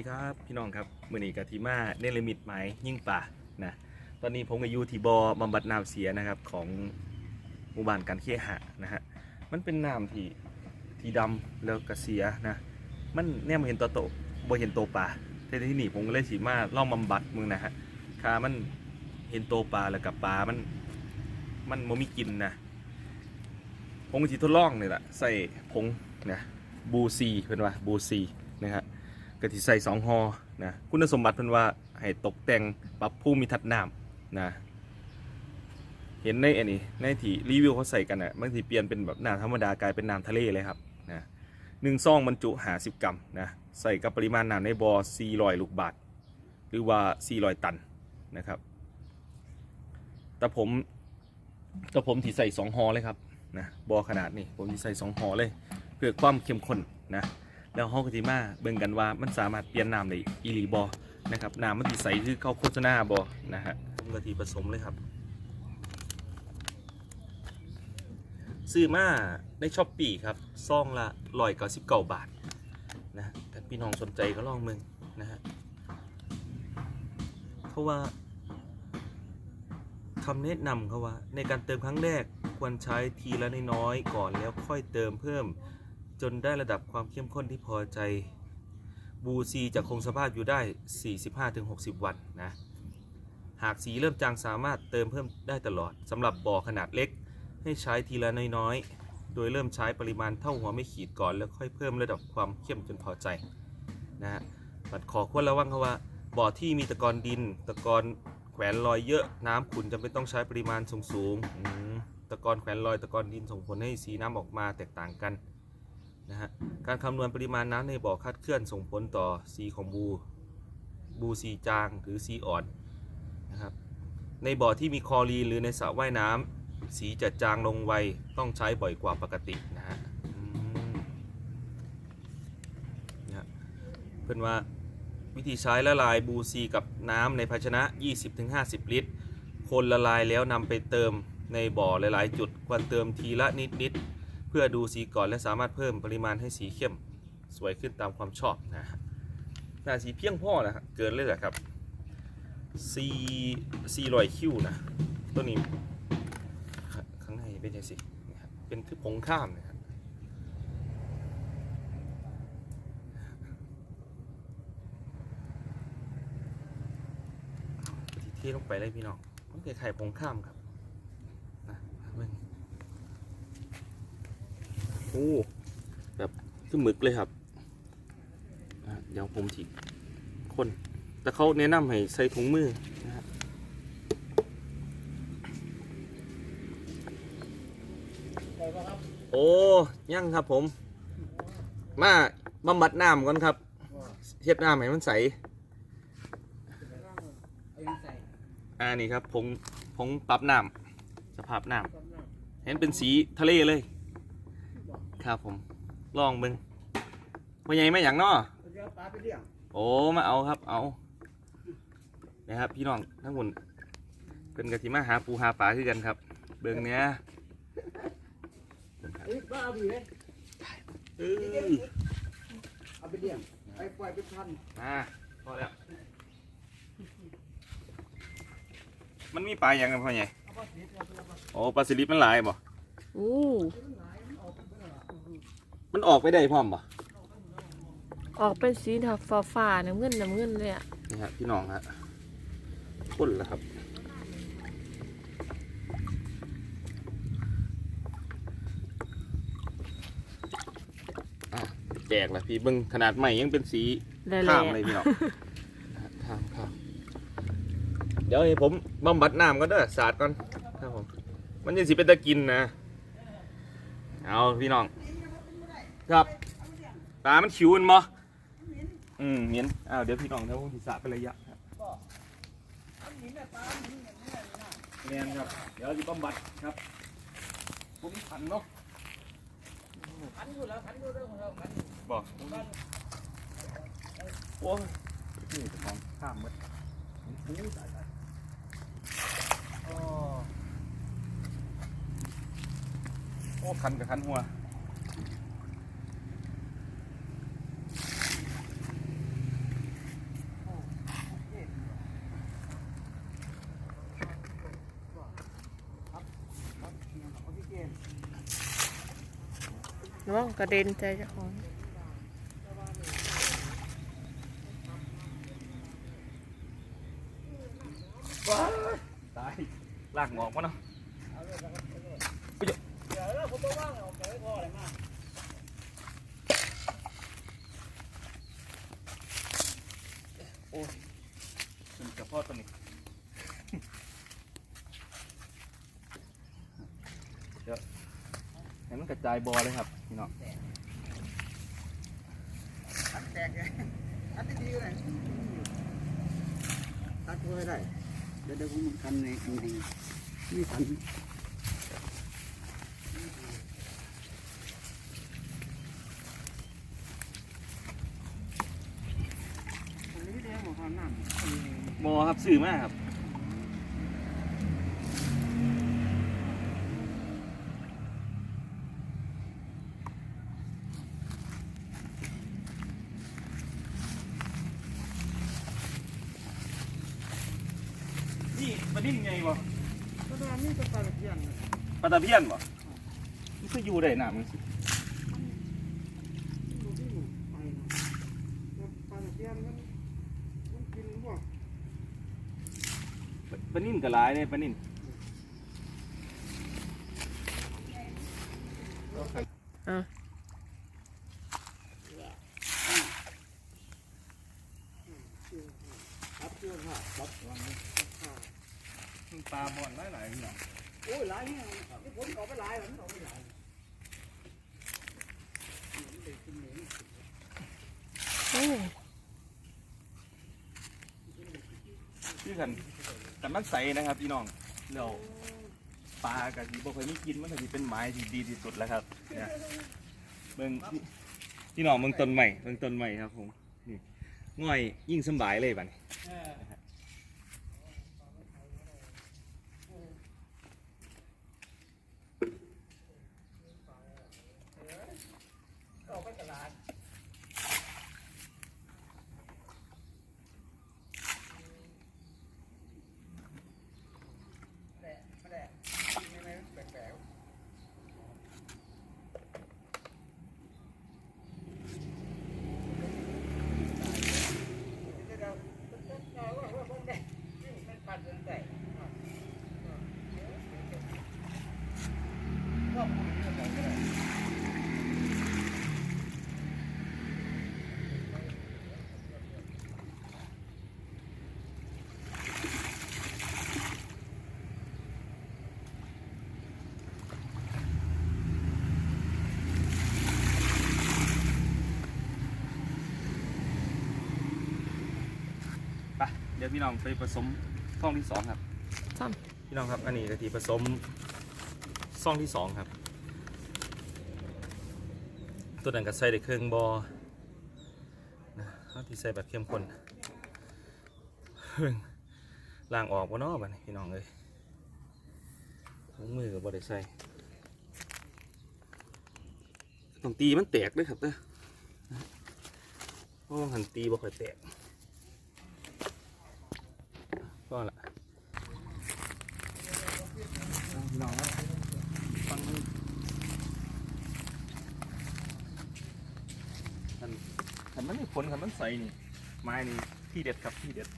ดีครับพี่น้องครับมือนี้กะทิมาเนลมิตหมยิ่งป่านะตอนนี้ผมก็อยู่ที่บอบำบัดน้ำเสียนะครับของหมู่บ้านการเคหะนะฮะมันเป็นน้ำที่ที่ดำแล้วก็เสียนะมันแนมเห็นตัวโตบ่เห็นตัวปลาแต่ที่นี่ผมก็เลยสีมาล่องบำบัดมึงนะฮะคามันเห็นตัวปลาแล้วกับปลามันมันบ่มีกินนะผมก็สิทดลองนี่แหละใส่ผงนะบูซีเป็นว่าบูซีนะฮะ กะทิใส่สองหอนะคุณสมบัติเพิ่นว่าให้ตกแต่งปรับภูมิทัศน์น้ำนะเห็นในอันนี้ในที่รีวิวเขาใส่กันอะบางทีเปลี่ยนเป็นแบบน้ำธรรมดากลายเป็นน้ำทะเลเลยครับนะหนึ่งซองบรรจุหาสิบกรัมนะใส่กับปริมาณน้ำในบอ่อ400 ลูกบาทหรือว่า 400 ตันนะครับ แต่ผมแต่ผมที่ใส่สองหอเลยครับนะบอขนาดนี้ผมที่ใส่สองหอเลย เพื่อความเข้มข้นนะ แล้วห้องกติมาเบิ่งกันว่ามันสามารถเปลี่ยนน้ำได้อีหลีบอนะครับน้ำมันติใสคือเข้าโฆษณาบอนะฮะผมกะทิผสมเลยครับ ซื้อมาในช้อปปี้ครับซองละร้อยเก้าสิบเก้าบาทนะถ้าพี่น้องสนใจก็ลองมึงนะฮะเพราะว่าคำแนะนำเขาว่า ในการเติมครั้งแรกควรใช้ทีละน้อยๆก่อนแล้วค่อยเติมเพิ่ม จนได้ระดับความเข้มข้นที่พอใจบูซีจะคงสภาพอยู่ได้ 45-60 วันนะ หากสีเริ่มจางสามารถเติมเพิ่มได้ตลอดสำหรับบ่อขนาดเล็ก ให้ใช้ทีละน้อยๆ โดยเริ่มใช้ปริมาณเท่าหัวไม่ขีดก่อน แล้วค่อยเพิ่มระดับความเข้มจนพอใจนะฮะบัดขอควรระวังเขาว่า บ่อที่มีตะกอนดิน ตะกอนแขวนลอยเยอะน้ำขุ่นจำเป็นต้องใช้ปริมาณสูงๆตะกอนแขวนลอยตะกอนดินส่งผลให้สีน้ำออกมาแตกต่างกัน นะฮะการคำนวณปริมาณน้ำในบ่อคาดเคลื่อนส่งผลต่อสีของบูบูสีจางหรือสีอ่อนนะครับในบ่อที่มีคลอรีนหรือในสระว่ายน้ำสีจะจางลงไวต้องใช้บ่อยกว่าปกตินะฮะนะเพื่อนว่าวิธีใช้ละลายบูซีกับน้ำในภาชนะ 20-50 ลิตร คนละลายแล้วนำไปเติมในบ่อหลาย ๆ จุดควรเติมทีละนิด ๆ เพื่อดูสีก่อนและสามารถเพิ่มปริมาณให้สีเข้มสวยขึ้นตามความชอบนะน่าสีเพียงพอนะเกินเลยแหละครับสีสีรอยคิ้วนะตัวนี้ข้างในเป็นยังสินะครับเป็นคือผงข้ามนะครับที่เทลงไปเลยพี่น้องมันคล้ายๆผงข้ามครับนะเบิ่ง โอ้แบบคือหมึกเลยครับ เดี๋ยวผมถีคน แต่เขาแนะนำให้ใส่ถุงมือนะฮะโอ้ยังครับผม มาบำบัดน้ำก่อนครับเช็ดน้ำให้มันใส อ่านี่ครับผงผงปรับน้ำสภาพน้ำเห็นเป็นสีทะเลเลย ครับผม ลองเบิ่งพ่อใหญ่ไม่อย่างเนาะเดี๋ยวปลาไปเลี้ยงโอ้มาเอาครับ เอานะครับพี่น้องทั้งหมดเป็นกะทิมาหาปูหาปลาคือกันครับ เบิ่งเนี้ยเฮ้ยปลาเอาไปเลยเออเอาไปเลี้ยงไปปล่อยไปพันมาพอแล้ว มันมีปลาอย่างกันพ่อใหญ่เอาปลาสีเอาไปแล้วปลาโอ้ปลาสลิดมันหลายบ่อู้ มันออกไปได้พร้อมบ่ออกเป็นสีฟ้าฟ้าๆน้ำเงินน้ำเงินเลยอะนี่ฮะพี่น้องฮะปุ่นแล้วครับ อะแจกแล้วพี่เบิ้งขนาดใหม่ยังเป็นสีแหล่ข้ามเลยพี่น้องข้ามข้ามเดี๋ยวให้ผมบำบัดน้ำก่อนเด้อสาดก่อนครับผมมันยังสิเป็นตะกินนะ เอาพี่น้อง ครับปลามันขิวมันบ่อืมเหม็นอ้าวเดี๋ยวพี่น้องเดี๋ยวผมสิสาดไประยะครับเมียนครับ เดี๋ยวจะบำบัดครับ ผมขันเนาะพันอยู่แล้วพันอยู่เรื่องของเราพันบอกโอ้ยนี่จ้าของข้ามหมดโอ้ยตายตายอ๋อโอ้คันกับคันหัว กระเด็นใจจ้าของตายลากหงอกมาเนาะเดี๋ยวแล้วผมบอกว่าเอาไปให้พ่ออะไรมาถึงกับพ่อตัวนี้ เดี๋ยวให้มัน กระจายบอเลยครับพี่น้องตัดแตกเลยตัดดีเลยตัดตัวให้ได้เดี๋ยวเดี๋ยวผมกันในอันนี้นี่กันบอครับสื่อมากครับ นี่ปลาดิ้นไงบ่ก็ตอนนี้ก็ปลาตะเพียนนะปลาตะเพียนบ่มันก็อยู่ได้หนามันสิดูที่หนูไปนะแล้วปลาตะเพียนมันมันกินพวกปลานิ่นก็หลายเลยปลานิ่นอะครับเชื่อค่ะครับวางไว้ค่ะ ปลาบ่อนหลายหลายอย่างโอ้ยหลายเนี่ยนี่ผมเอาไปหลายผมเอาไปหลายโอ้ชื่อกันแต่มันใสนะครับพี่น้องเดี๋ยวปลากะทิบ่เคยมีกินมันกะทิเป็นไม้ที่ดีที่สุดแล้วครับเนี่ยเบิ่งพี่น้องเบิ่งต้นใหม่เบิ่งต้นใหม่ครับผมนี่ง่อยยิ่งสบายเลยบัดนี้ เดี๋ยวพี่น้องไปผสมซ่องที่สองครับซ้พี่น้องครับอันนี้กะทิผสมซ่องที่สองครับ ตัวนั้นก็ใส่ได้เครื่องบอนะเอาที่ใส่แบบเข้มข้นเบิ่งล้างออกวะเนาะบัดนี้พี่น้องเลยถุงมือกับบอได้ใส่ต้องตีมันแตกด้วยครับเด้อเพราะว่าหันตีบ่ค่อยแตก ก็ละน้องฟังขันขันมันไม่ผลขันมันใสนี่ไม้นี่ที่เด็ดครับที่เด็ด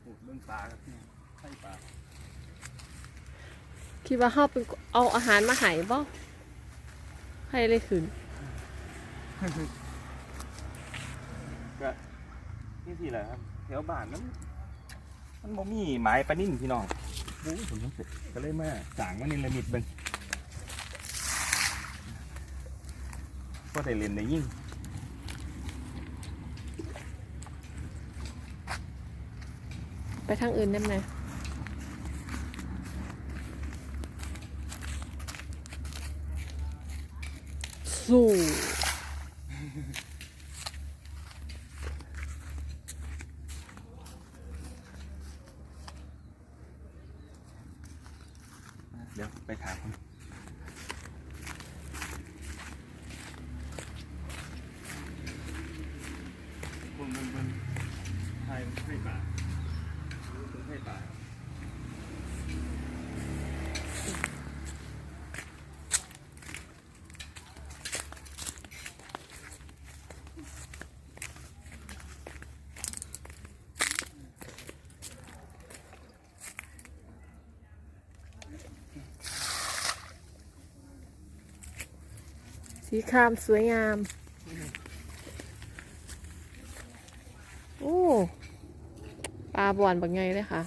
โอ้เรื่องปลาครับเนี่ยไข่ปลาำคิดว่าเฮาเป็นเอาอาหารมาให้บ่ ให้เลยขึ้นก็นี่สิแหละครับแถวบ้านมันมันบ่มีไม้ปลานิ่นพี่น้องโอ้ยผมต้องเสร็จก็เลยมาสางมันในละมิดเบิ่งก็ได้เล่นได้ยิ่งไปทางอื่นได้ไหม สู้ เดี๋ยวไปถามคุณบึ้งบึ้งบึ้งถ่ายให้ สีครามสวยงาม โอ้ ปลาบ่อนแบบไงเลยค่ะ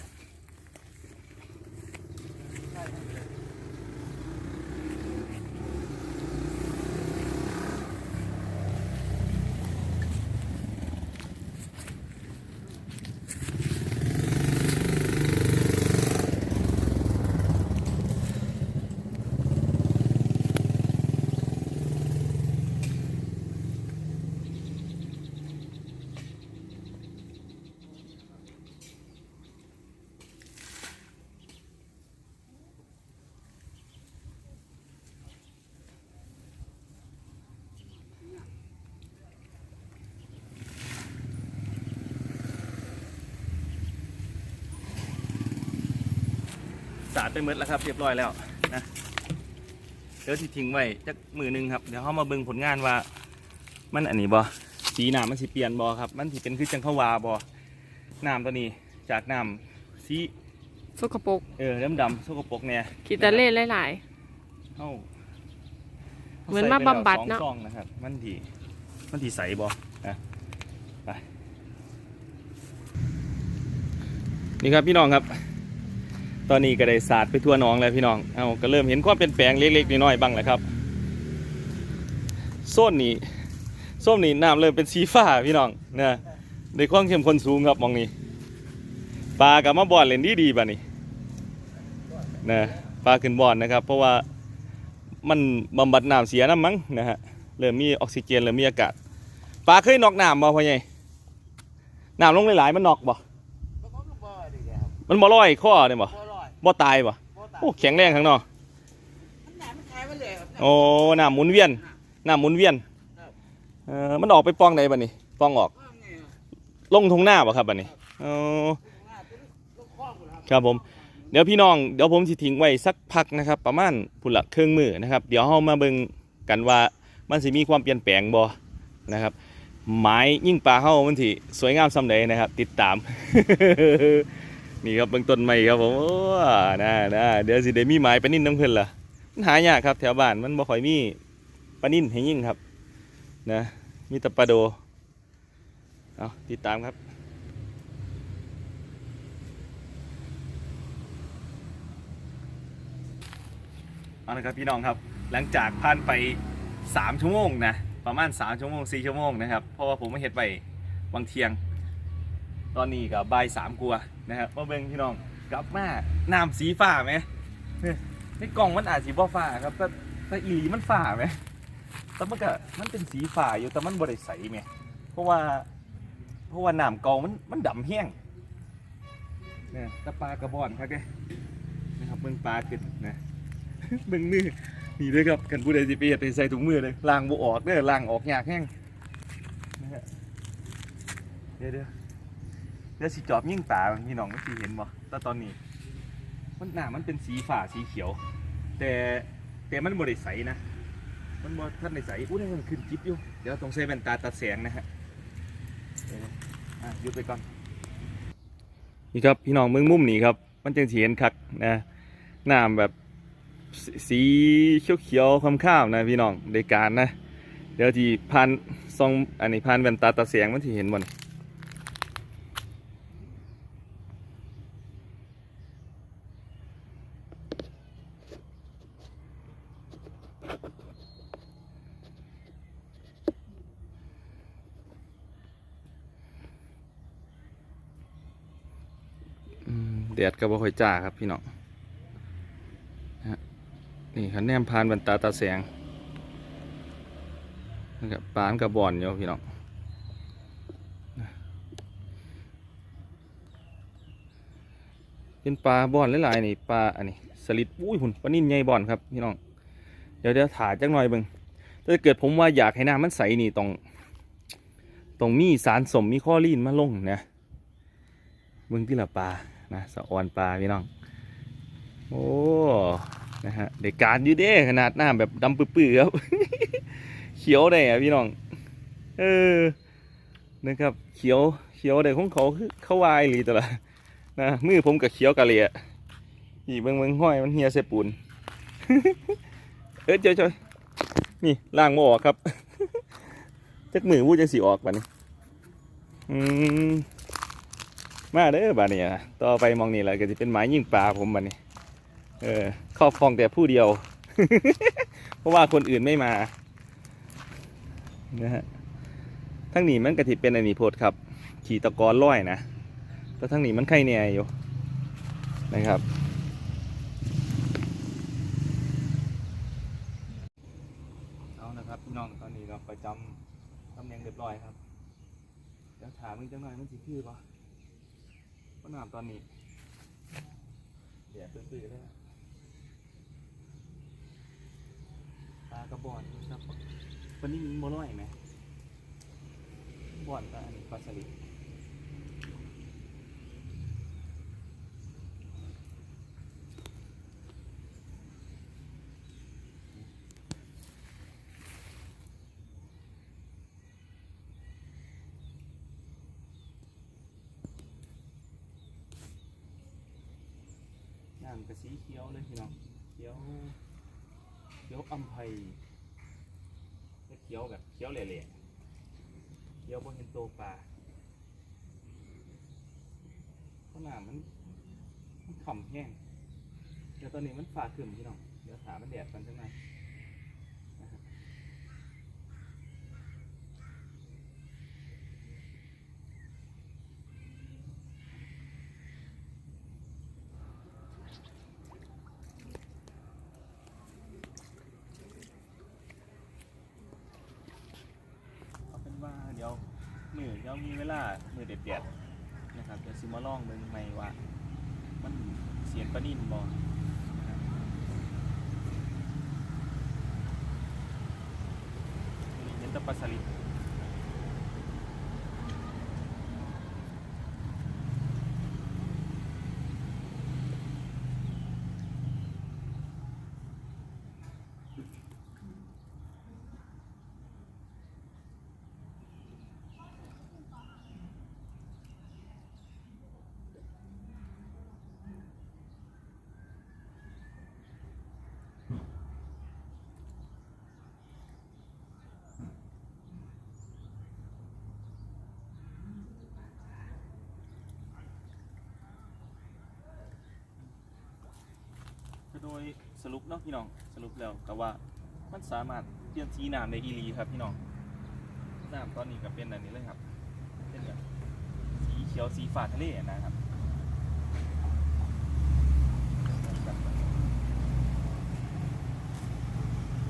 าดไปหมดแล้วครับเรียบร้อยแล้วนะเดี๋ยวที่ทิ้งไว้จักมือหนึงครับเดี๋ยวเขามาเบิ่งผลงานว่า มันอันนี้บอสีน้ำมันสิเปลี่ยนบอครับมันสิเป็นคือจังเขาวาบอน้ำตัวนี้จากน้ำสีสกปรกเออดำดำๆสกปรกเนี่ยกิตาเล่หลายเข้าเหมือนมาบำบัดเนอะสองซองนะครับ มันทีมันทีใสบอนะไปนี่ครับพี่น้องครับ ตอนนี้ก็ได้สาดไปทั่วหน้องแล้วพี่น้อง เอาก็เริ่มเห็นความเปลี่ยนแปลงเล็กๆน้อยๆบ้างแล้วครับโซนนี้โซนนี้น้ำเริ่มเป็นสีฟ้าพี่น้องนะในความเข้มข้นสูงครับมองนี้ปลากับมาบอลเล่นดีดีๆป่ะนี่นะปลาขึ้นบอลนะครับ เพราะว่ามันบำบัดน้ำเสียน้ำมั้งนะฮะเริ่มมีออกซิเจนเริ่มมีอากาศปลาเคยนอกน้ำบ่พ่อใหญ่น้ำลงหลายๆมันนอกบ่ก็เขาก็บ่ดีแล้วมันบ่ลอยข้อเนี่ยบ่ บ่ลอยบ่ตายบ่บ่ตายโอ้แข็งแรงข้างนอกมันหนามันคล้ายมาเลยครับโอ้น้ำหมุนเวียนน้ำหมุนเวียนครับเออมันออกไปปองใดบัดนี้ปองออกว่าไงอะลงทงหน้าบ่ครับบัดนี้อ๋อหน้าตัวนี้ลูกคล้องหมดแล้วครับผมเดี๋ยวพี่น้องเดี๋ยวผมสิทิ้งไว้สักพักนะครับ ประมาณพุ่นละครึ่งมือนะครับ เดี๋ยวเฮามาเบิ่งกันว่ามันสิมีความเปลี่ยนแปลงบ่นะครับหมายยิ่งปลาเฮามันสิสวยงามส่ำใดนะครับ ติดตาม นี่ครับเบื้องต้นใหม่ครับผมโอ้น่าน่าเดี๋ยวสิได้มีหมายปนิ่นน้ำเพิ่นล่ะมันหายากครับ แถวบ้านมันบ่ค่อยมีปนิ่นให้ยิ่งครับ นะมีต่ปลาโดเอาติดตามครับเอาละครับพี่น้องครับ หลังจากผ่านไป 3 ชั่วโมงนะประมาณ 3 ชั่วโมง 4 ชั่วโมงนะครับ เพราะว่าผมมาเห็ดไปวังเทียง ตอนนี้กับใบสามกลัวนะครับมาเบิ่งพี่น้องกลับมาน้ำสีฟ้าไหมเนี่ยในกล่องมันอาจสีบ่ฟ้าครับแต่แต่อีหลีมันฟ้าไหมแต่มันก็มันเป็นสีฟ้าอยู่แต่มันบริใสไหมเพราะว่าเพราะว่าน้ำกองมันมันดำแห้งเนี่ยตะปลากระบอนครับแกนะครับเบิ่งปลาขึ้นนะเบิ่งมือนี่ด้วยครับกันผู้ใดสิไปเฮ็ดใส่ถุงมือเลยล้างบ่ออกเด้อล้างออกยากแห้งนะฮะเดี๋ยวเดี๋ยว เดี๋ยวสิจอบยิ่งตาพี่น้องมันสิเห็นบ่แต่ตอนนี้ มันหน้ามันเป็นสีฟ้าสีเขียว แต่แต่มันบ่ได้ใสนะ มันบ่ทันได้ใสอุ้ยมันขึ้นจิ๊บอยู่ เดี๋ยวต้องใส่แว่นตาตัดแสงนะฮะเดี๋ยวนะอะหยุดไปก่อน นี่ครับพี่น้องเมืองมุมนี้ครับ มันจังสิเห็นคักนะหน้ำแบบสีเขียวๆข้ามๆนะพี่น้องในการนะ เดี๋ยวที่พันซองอันนี้พันแว่นตาตาเสียงมันที่เห็นบ่นอืม แดดก็บ่ค่อยจ้าครับพี่น้องนี่คันแนมพานบรรตาตาแสงนะครับปานกับบอนอยู่พี่น้องเป็นปลาบอนหลายๆนี่ปลาอันนี้สลิดอุ้ยหุ่นปลานิ่นใหญ่บอนครับพี่น้องเดี๋ยวเดี๋ยวถ่ายจักหน่อยเบิ่งถ้าเกิดผมว่าอยากให้น้ำมันใสนี่ต้องต้องมีสารสมมีข้อลีนมาลงนะเบิ่งที่ละปลา นะสะออนปลาพี่น้อง โอ้นะฮะเด็กการอยู่เด้ขนาดหน้าแบบดำปื้อๆครับเขียวได้อะพี่น้อง เออนะครับเขียวเขียวได้ของเขาคือเขาวายหรือตัวละนะมือผมกับเขียวกะเลียอีเบิ่งเบิ่งห้อยมันเฮียเสปูนเออเจ้าจ้อยนี่ล่างบ่ออกครับจักมือวู้จังสีออกบัดนี้อืม มาเด้อบัดนี้อะต่อไปมองนี่แหละก็จะเป็นหมายยิงปลาผมบัดนี้ เออครอบครองแต่ผู้เดียว เพราะว่าคนอื่นไม่มานะฮะทั้งนี้มันกะทิเป็นอันนี้โพดครับ ขี่ตะกอนร้อยนะแต่ทั้งนี้มันไข่แน่อยู่นะครับเอานะครับพี่น้องตอนนี้เราประจำตำแหน่งเรียบร้อยครับเดี๋ยวถามมึงจังหน่อยมันสิคือปะ น้ำตอนนี้เดี๋ยวตื้อๆเลยนะปลากระบอกครับวันนี้มีโมน้อยไหมบ่อนก็อันนี้ปลาสลิด น้ำกระสีเขียวเลยพี่น้องเขียวเขียวอำไพเขียวแบบเขียวเหล่ๆเขียวบนเห็นโตปลาเพราะน้ำมันมันขำแห้งเดี๋ยวตอนนี้มันฝ่าขึ้นพี่น้องเดี๋ยวถามมันแดดกันจังไงนะครับเอาเป็นว่าเดี๋ยวมือเดี๋ยวมีเว ลามือเด็ดๆนะครับเดี๋ยวซิมาลองเบิ่งใหม่ว่า มันเสียงประนิ่นบอเห็นแตะปลาสลิด ยสรุปเนาะพี่น้องสรุปแล้วแต่ว่ามันสามารถเปลี่ยนสีน้ำได้อีหลีครับพี่น้องน้ำตอนนี้ก็เป็นแบบนี้เลยครับเป็นแบบสีเขียวสีฟ้าทะเลนะครับ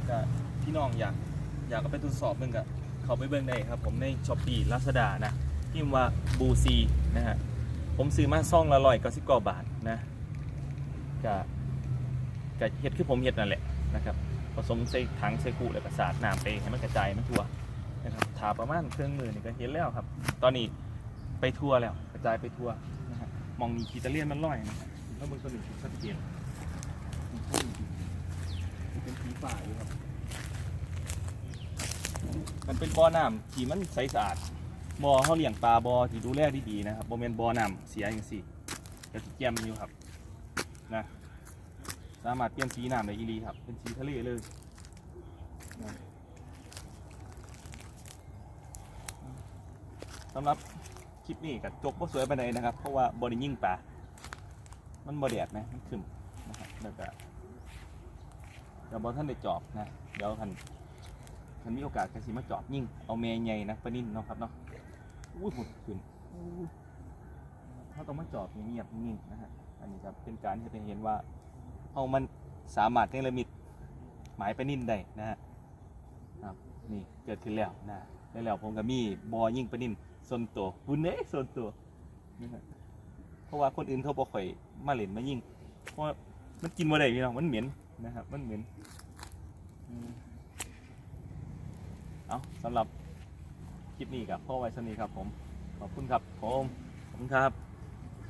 ก็พี่น้องอยากอยากเอาไปทดสอบเบิ่งกับเขาไปเบิ่งได้ครับ ผมในช้อปปี้ลาซาด้านะพิมพ์ว่าบูซีนะฮะผมซื้อมาซ่องละร้อยเก้าสิบกว่าบาทนะก็ ก็เฮ็ดคือผมเฮ็ดนั่นแหละนะครับผสมใส่ถังใส่กูแล้วก็สาดน้ำไปให้มันกระจายมันทั่วนะครับถาประมาณเครื่องมือนี่ก็เห็นแล้วครับ ตอนนี้ไปทั่วแล้วกระจายไปทั่วนะฮะมองมีคีตาเลียนมันร้อยนะฮะแล้วบนตัวหนึ่งชัดเจนมันเป็นสีฟ้าอยู่ครับ มันเป็นบ่อน้ำที่มันใสสะอาดบ่อเขาเลี้ยงปลาบ่อที่ดูแลดีๆนะครับบ่แม่นบ่อน้ำเสียอย่างสี่ก็สิแจ่มอยู่ครับ สามารถเปลี่ยนสีน้ำได้อีหลีครับ เป็นสีทะเลเลยสำหรับคลิปนี้กับจบบ่สวยไปไหนนะครับ เพราะว่าบ่ได้ยิ่งปลามันบ่แดดนะมันขึ้นนะครับแล้วก็เดี๋ยวบ่ท่านได้จอบนะ เดี๋ยวท่านมันมีโอกาสกันสิมาจอบยิ่ง เอาเมย์ใหญ่นะปนินเนาะครับเนาะอุ้ยหดขึ้นอู้ยเขาต้องมาจอบเงียบๆนิ่งนะฮะ อันนี้ครับเป็นการที่จะเห็นว่า เอามันสามารถเนรมิตหมายไปนิ่นได้นะฮะครับนี่เกิดขึ้นแล้วนะแล้วแล้วผมก็มีบอยิ่งไปนิ่นส่วนตัวบุญเน่ส่วนตัวนะฮะเพราะว่าคนอื่นเขาบ่ค่อยมาเล่นมายิ่งเพราะมันกินบ่ได้พี่น้องมันเหม็นนะครับมันเหม็นเอาสำหรับคลิปนี้กับพ่อไวซ์นีครับผม ขอบคุณครับผมขอบคุณครับ